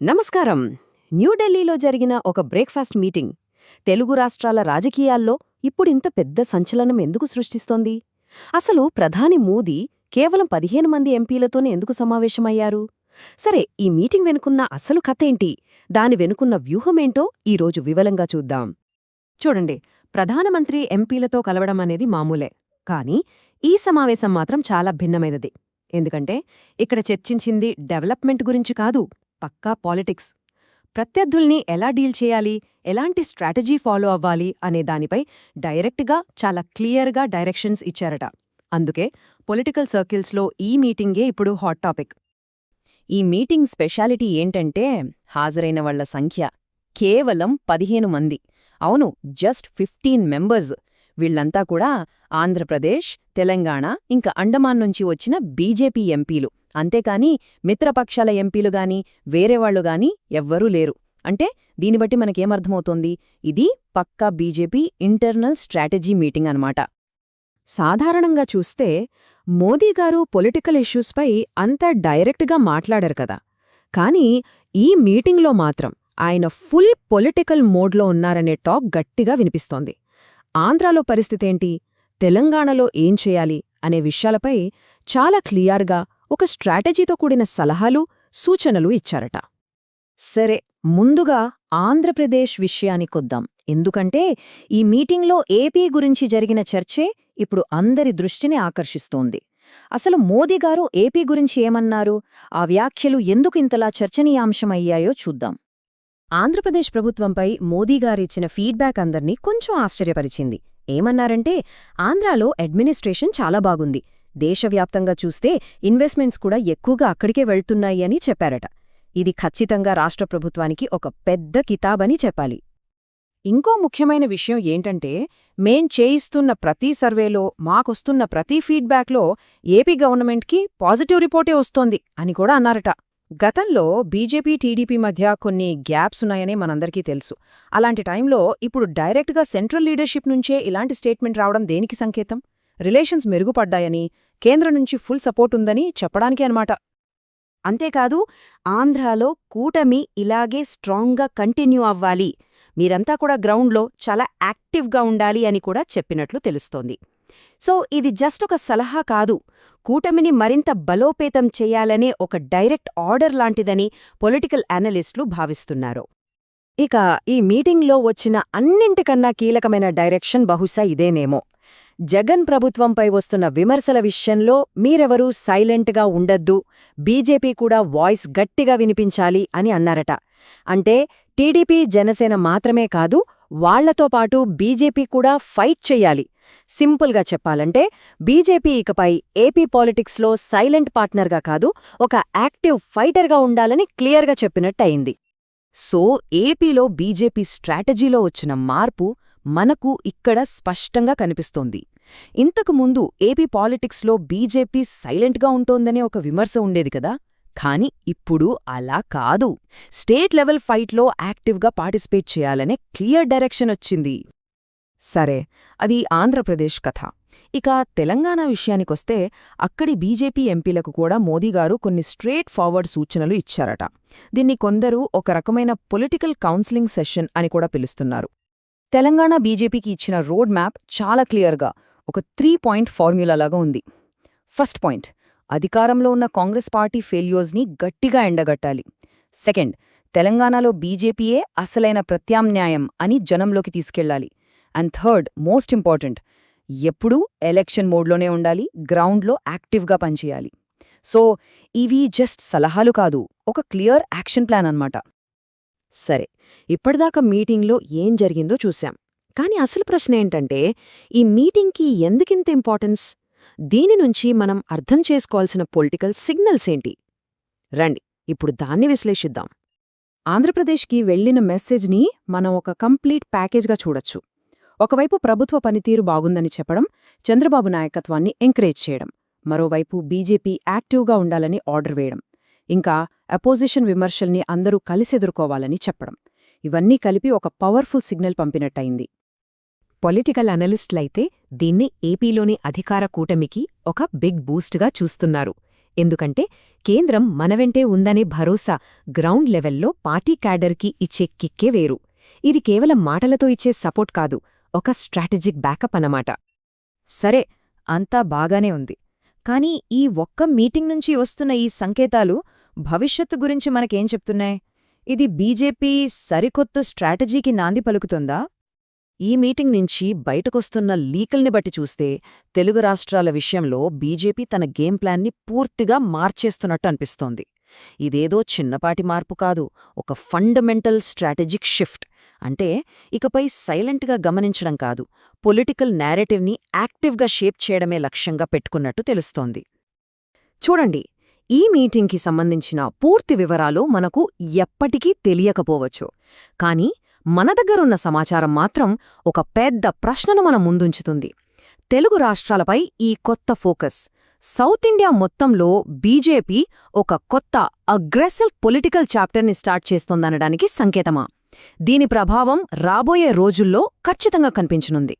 నమస్కారం. న్యూఢిల్లీలో జరిగిన ఒక బ్రేక్ఫాస్ట్ మీటింగ్ తెలుగు రాష్ట్రాల రాజకీయాల్లో ఇప్పుడింత పెద్ద సంచలనం ఎందుకు సృష్టిస్తోంది? అసలు ప్రధాని మోదీ కేవలం పదిహేను మంది ఎంపీలతోనే ఎందుకు సమావేశమయ్యారు? సరే ఈ మీటింగ్ వెనుకున్న అసలు కథేంటి దాని వెనుకున్న వ్యూహమేంటో ఈరోజు వివలంగా చూద్దాం. చూడండి ప్రధానమంత్రి ఎంపీలతో కలవడం అనేది మామూలే కానీ ఈ సమావేశం మాత్రం చాలా భిన్నమైనది. ఎందుకంటే ఇక్కడ చర్చించింది డెవలప్మెంట్ గురించి కాదు పక్కా పాలిటిక్స్. ప్రత్యర్థుల్ని ఎలా డీల్ చేయాలి ఎలాంటి స్ట్రాటజీ ఫాలో అవ్వాలి అనే దానిపై డైరెక్ట్గా చాలా క్లియర్గా డైరెక్షన్స్ ఇచ్చారట. అందుకే పొలిటికల్ సర్కిల్స్లో ఈ మీటింగే ఇప్పుడు హాట్ టాపిక్. ఈ మీటింగ్ స్పెషాలిటీ ఏంటంటే హాజరైన వాళ్ళ సంఖ్య. కేవలం పదిహేను మంది. అవును జస్ట్ ఫిఫ్టీన్ మెంబర్స్. వీళ్ళంతా కూడా ఆంధ్రప్రదేశ్ తెలంగాణ ఇంకా అండమాన్ నుంచి వచ్చిన బీజేపీ ఎంపీలు. అంతేకాని మిత్రపక్షాల ఎంపీలు వేరేవాళ్ళు గాని ఎవ్వరూ లేరు. అంటే దీని బట్టి మనకేమర్థమవుతోంది? ఇది పక్కా బీజేపీ ఇంటర్నల్ స్ట్రాటజీ మీటింగ్ అన్నమాట. సాధారణంగా చూస్తే మోదీగారు పొలిటికల్ ఇష్యూస్పై అంత డైరెక్ట్గా మాట్లాడారు కదా. కానీ ఈ మీటింగ్లో మాత్రం ఆయన ఫుల్ పొలిటికల్ మోడ్లో ఉన్నారనే టాక్ గట్టిగా వినిపిస్తోంది. ఆంధ్రాలో పరిస్థితేంటి తెలంగాణలో ఏం చేయాలి? అనే విషయాలపై చాలా క్లియర్గా ఒక స్ట్రాటజీతో కూడిన సలహాలు సూచనలు ఇచ్చారట. సరే ముందుగా ఆంధ్రప్రదేశ్ విషయానికొద్దాం ఎందుకంటే ఈ మీటింగ్లో ఏపీ గురించి జరిగిన చర్చే ఇప్పుడు అందరి దృష్టిని ఆకర్షిస్తోంది. అసలు మోదీగారు ఏపీ గురించి ఏమన్నారు? ఆ వ్యాఖ్యలు ఎందుకు ఇంతలా చర్చనీయాంశమయ్యాయో చూద్దాం. ఆంధ్రప్రదేశ్ ప్రభుత్వంపై మోదీగారిచ్చిన ఫీడ్బ్యాక్ అందర్నీ కొంచెం ఆశ్చర్యపరిచింది. ఏమన్నారంటే ఆంధ్రాలో అడ్మినిస్ట్రేషన్ చాలా బాగుంది. దేశవ్యాప్తంగా చూస్తే ఇన్వెస్ట్మెంట్స్ కూడా ఎక్కువగా అక్కడికే వెళ్తున్నాయి అని చెప్పారట. ఇది ఖచ్చితంగా రాష్ట్ర ప్రభుత్వానికి ఒక పెద్ద కితాబని చెప్పాలి. ఇంకో ముఖ్యమైన విషయం ఏంటంటే మేం చేయిస్తున్న ప్రతి సర్వేలో మాకొస్తున్న ప్రతి ఫీడ్బ్యాక్లో ఏపీ గవర్నమెంట్కి పాజిటివ్ రిపోర్టే వస్తోంది అని కూడా అన్నారట. గతంలో బీజేపీ టీడీపీ మధ్య కొన్ని గ్యాప్స్ ఉన్నాయనే మనందరికీ తెలుసు. అలాంటి టైంలో ఇప్పుడు డైరెక్ట్గా సెంట్రల్ లీడర్షిప్ నుంచే ఇలాంటి స్టేట్మెంట్ రావడం దేనికి సంకేతం? రిలేషన్స్ మెరుగుపడ్డాయని కేంద్రం నుంచి ఫుల్ సపోర్ట్ ఉందని చెప్పడానికి అనమాట అంతేకాదు ఆంధ్రాలో కూటమి ఇలాగే స్ట్రాంగ్గా కంటిన్యూ అవ్వాలి. మీరంతా కూడా గ్రౌండ్లో చాలా యాక్టివ్గా ఉండాలి అని కూడా చెప్పినట్లు తెలుస్తోంది. సో ఇది జస్ట్ ఒక సలహా కాదు. కూటమిని మరింత బలోపేతం చేయాలనే ఒక డైరెక్ట్ ఆర్డర్ లాంటిదని పొలిటికల్ అనలిస్టులు భావిస్తున్నారు. ఇక ఈ మీటింగ్లో వచ్చిన అన్నింటికన్నా కీలకమైన డైరెక్షన్ బహుశా ఇదేనేమో. జగన్ ప్రభుత్వంపై వస్తున్న విమర్శల విషయంలో మీరెవరూ సైలెంట్గా ఉండద్దు బీజేపీ కూడా వాయిస్ గట్టిగా వినిపించాలి అని అన్నారట. అంటే టీడీపీ జనసేన మాత్రమే కాదు వాళ్ళతో పాటు బీజేపీ కూడా ఫైట్ చెయ్యాలి సింపుల్గా చెప్పాలంటే బీజేపీ ఇకపై ఏపీ పాలిటిక్స్లో సైలెంట్ పార్ట్నర్గా కాదు ఒక యాక్టివ్ ఫైటర్గా ఉండాలని క్లియర్గా చెప్పినట్టయింది. సో ఏపీలో బీజేపీ స్ట్రాటజీలో వచ్చిన మార్పు మనకు ఇక్కడ స్పష్టంగా కనిపిస్తోంది. ఇంతకుముందు ఏపీ పాలిటిక్స్లో బీజేపీ సైలెంట్గా ఉంటోందనే ఒక విమర్శ ఉండేది కదా. కాని ఇప్పుడు అలా కాదు. స్టేట్ లెవెల్ ఫైట్లో యాక్టివ్గా పార్టిసిపేట్ చేయాలనే క్లియర్ డైరెక్షన్ వచ్చింది. సరే అది ఆంధ్రప్రదేశ్ కథ. ఇక తెలంగాణ విషయానికొస్తే అక్కడి బీజేపీ ఎంపీలకు కూడా మోదీగారు కొన్ని స్ట్రేట్ ఫార్వర్డ్ సూచనలు ఇచ్చారట. దీన్ని కొందరు ఒక రకమైన పొలిటికల్ కౌన్సిలింగ్ సెషన్ అని కూడా పిలుస్తున్నారు. తెలంగాణ బీజేపీకి ఇచ్చిన రోడ్ మ్యాప్ చాలా క్లియర్గా ఒక త్రీ పాయింట్ ఫార్మ్యులాలాగా ఉంది. ఫస్ట్ పాయింట్ అధికారంలో ఉన్న కాంగ్రెస్ పార్టీ ఫెయిల్యూర్స్ని గట్టిగా ఎండగట్టాలి. సెకండ్ తెలంగాణలో బీజేపీయే అసలైన ప్రత్యామ్నాయం అని జనంలోకి తీసుకెళ్ళాలి అండ్ థర్డ్ మోస్ట్ ఇంపార్టెంట్ ఎప్పుడూ ఎలక్షన్ మోడ్లోనే ఉండాలి గ్రౌండ్లో యాక్టివ్గా పనిచేయాలి. సో ఇవి జస్ట్ సలహాలు కాదు ఒక క్లియర్ యాక్షన్ ప్లాన్ అన్నమాట. సరే ఇప్పటిదాకా మీటింగ్లో ఏం జరిగిందో చూశాం. కాని అసలు ప్రశ్న ఏంటంటే ఈ మీటింగ్కి ఎందుకింత ఇంపార్టెన్స్ దీని నుంచి మనం అర్థం చేసుకోవాల్సిన పొలిటికల్ సిగ్నల్స్ ఏంటి? రండి ఇప్పుడు దాన్ని విశ్లేషిద్దాం. ఆంధ్రప్రదేశ్కి వెళ్ళిన మెసేజ్ని మనం ఒక కంప్లీట్ ప్యాకేజ్గా చూడొచ్చు. ఒకవైపు ప్రభుత్వ పనితీరు బాగుందని చెప్పడం చంద్రబాబు నాయకత్వాన్ని ఎంకరేజ్ చేయడం మరోవైపు బీజేపీ యాక్టివ్గా ఉండాలని ఆర్డర్ వేయడం ఇంకా అపోజిషన్ విమర్శల్ని అందరూ కలిసెదుర్కోవాలని చెప్పడం. ఇవన్నీ కలిపి ఒక పవర్ఫుల్ సిగ్నల్ పంపినట్టయింది. పొలిటికల్ అనలిస్టులైతే దీన్ని ఏపీలోని అధికార కూటమికి ఒక బిగ్ బూస్ట్గా చూస్తున్నారు. ఎందుకంటే కేంద్రం మనవెంటే ఉందనే భరోసా గ్రౌండ్ లెవెల్లో పార్టీ క్యాడర్కి ఇచ్చే కిక్కే వేరు. ఇది కేవలం మాటలతో ఇచ్చే సపోర్ట్ కాదు ఒక స్ట్రాటజిక్ బ్యాకప్ అన్నమాట. సరే అంతా బాగానే ఉంది. కానీ ఈ ఒక్క మీటింగ్ నుంచి వస్తున్న ఈ సంకేతాలు భవిష్యత్తు గురించి మనకేం చెప్తున్నాయి? ఇది బీజేపీ సరికొత్త స్ట్రాటజీకి నాంది పలుకుతుందా? ఈ మీటింగ్ నుంచి బయటకొస్తున్న లీకల్ని బట్టి చూస్తే తెలుగు రాష్ట్రాల విషయంలో బీజేపీ తన గేమ్ ప్లాన్ని పూర్తిగా మార్చేస్తున్నట్టు అనిపిస్తోంది. ఇదేదో చిన్నపాటి మార్పు కాదు ఒక ఫండమెంటల్ స్ట్రాటజిక్ షిఫ్ట్. అంటే ఇకపై సైలెంట్గా గమనించడం కాదు పొలిటికల్ నేరేటివ్ని యాక్టివ్గా షేప్ చేయడమే లక్ష్యంగా పెట్టుకున్నట్టు తెలుస్తోంది. చూడండి ఈ మీటింగ్కి సంబంధించిన పూర్తి వివరాలు మనకు ఎప్పటికీ తెలియకపోవచ్చు. కానీ మన దగ్గరున్న సమాచారం మాత్రం ఒక పెద్ద ప్రశ్నను మన ముందుంచుతుంది. తెలుగు రాష్ట్రాలపై ఈ కొత్త ఫోకస్ సౌత్ ఇండియా మొత్తంలో బీజేపీ ఒక కొత్త అగ్రెసివ్ పొలిటికల్ చాప్టర్ని స్టార్ట్ చేస్తోందనడానికి సంకేతమా? దీని ప్రభావం రాబోయే రోజుల్లో ఖచ్చితంగా కనిపించనుంది.